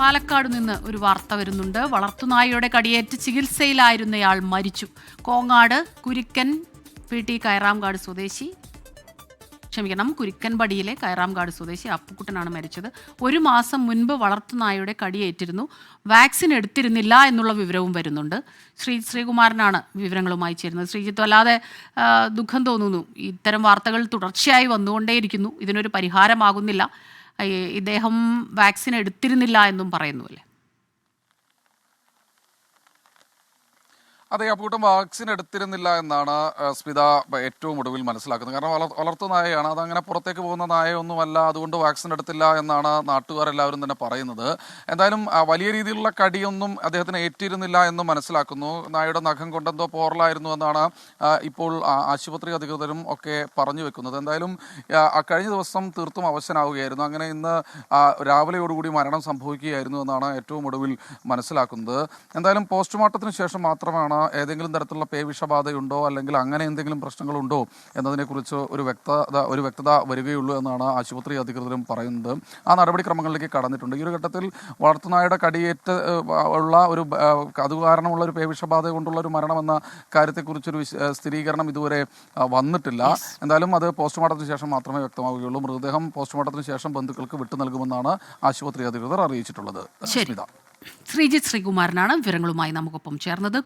പാലക്കാട് നിന്ന് ഒരു വാർത്ത വരുന്നുണ്ട്. വളർത്തുനായയുടെ കടിയേറ്റ് ചികിത്സയിലായിരുന്നയാൾ മരിച്ചു. കോങ്ങാട് കുരിക്കൻ പി ടി കയറാംകാട് സ്വദേശി. ക്ഷമിക്കണം കുരിക്കൻപടിയിലെ കയറാംകാട് സ്വദേശി അപ്പുക്കുട്ടനാണ് മരിച്ചത്. ഒരു മാസം മുൻപ് വളർത്തുനായയുടെ കടിയേറ്റിരുന്നു. വാക്സിൻ എടുത്തിരുന്നില്ല എന്നുള്ള വിവരവും വരുന്നുണ്ട്. ശ്രീ ശ്രീകുമാരനാണ് വിവരങ്ങളുമായി ചേരുന്നത്. ശ്രീജിത്ത് വല്ലാതെ ആ, ദുഃഖം തോന്നുന്നു. ഇത്തരം വാർത്തകൾ തുടർച്ചയായി വന്നുകൊണ്ടേയിരിക്കുന്നു. ഇതിനൊരു പരിഹാരമാകുന്നില്ല. ഇദ്ദേഹം വാക്സിൻ എടുത്തിരുന്നില്ല എന്നും പറയുന്നു അതെ അപ്പൂട്ടം വാക്സിൻ എടുത്തിരുന്നില്ല എന്നാണ് സ്മിത ഏറ്റവും ഒടുവിൽ മനസ്സിലാക്കുന്നത്. കാരണം വളർ വളർത്തു നായയാണ്. അതങ്ങനെ പുറത്തേക്ക് പോകുന്ന നായയൊന്നുമല്ല അതുകൊണ്ട് വാക്സിൻ എടുത്തില്ല എന്നാണ് നാട്ടുകാരെല്ലാവരും തന്നെ പറയുന്നത്. എന്തായാലും വലിയ രീതിയിലുള്ള കടിയൊന്നും അദ്ദേഹത്തിന് ഏറ്റിരുന്നില്ല എന്ന് മനസ്സിലാക്കുന്നു. നായയുടെ നഖം കൊണ്ടെന്തോ പോറലായിരുന്നു എന്നാണ് ഇപ്പോൾ ആശുപത്രി അധികൃതരും ഒക്കെ പറഞ്ഞു വെക്കുന്നത്. എന്തായാലും കഴിഞ്ഞ ദിവസം തീർത്തും അവശനാവുകയായിരുന്നു. അങ്ങനെ ഇന്ന് രാവിലെയോടുകൂടി മരണം സംഭവിക്കുകയായിരുന്നു എന്നാണ് ഏറ്റവും ഒടുവിൽ മനസ്സിലാക്കുന്നത്. എന്തായാലും പോസ്റ്റ്മോർട്ടത്തിന് ശേഷം മാത്രമാണ് ഏതെങ്കിലും തരത്തിലുള്ള പേവിഷബാധയുണ്ടോ അല്ലെങ്കിൽ അങ്ങനെ എന്തെങ്കിലും പ്രശ്നങ്ങളുണ്ടോ? എന്നതിനെക്കുറിച്ച് ഒരു വ്യക്തത ഒരു വ്യക്തത വരികയുള്ളൂ എന്നാണ് ആശുപത്രി അധികൃതരും പറയുന്നത്. ആ നടപടിക്രമങ്ങളിലേക്ക് കടന്നിട്ടുണ്ട്. ഈ ഒരു ഘട്ടത്തിൽ വളർത്തുനായുടെ കടിയേറ്റ് ഉള്ള ഒരു അത് കാരണമുള്ള ഒരു പേവിഷബാധ കൊണ്ടുള്ള ഒരു മരണമെന്ന കാര്യത്തെക്കുറിച്ചൊരു സ്ഥിരീകരണം ഇതുവരെ വന്നിട്ടില്ല. എന്തായാലും അത് പോസ്റ്റ്മോർട്ടത്തിന് ശേഷം മാത്രമേ വ്യക്തമാവുകയുള്ളൂ. മൃതദേഹം പോസ്റ്റ്മോർട്ടത്തിന് ശേഷം ബന്ധുക്കൾക്ക് വിട്ടു നൽകുമെന്നാണ് ആശുപത്രി അധികൃതർ അറിയിച്ചിട്ടുള്ളത്. ശ്രീജിത് ശ്രീകുമാരനാണ് വിവരങ്ങളുമായി നമുക്കൊപ്പം ചേർന്നത്.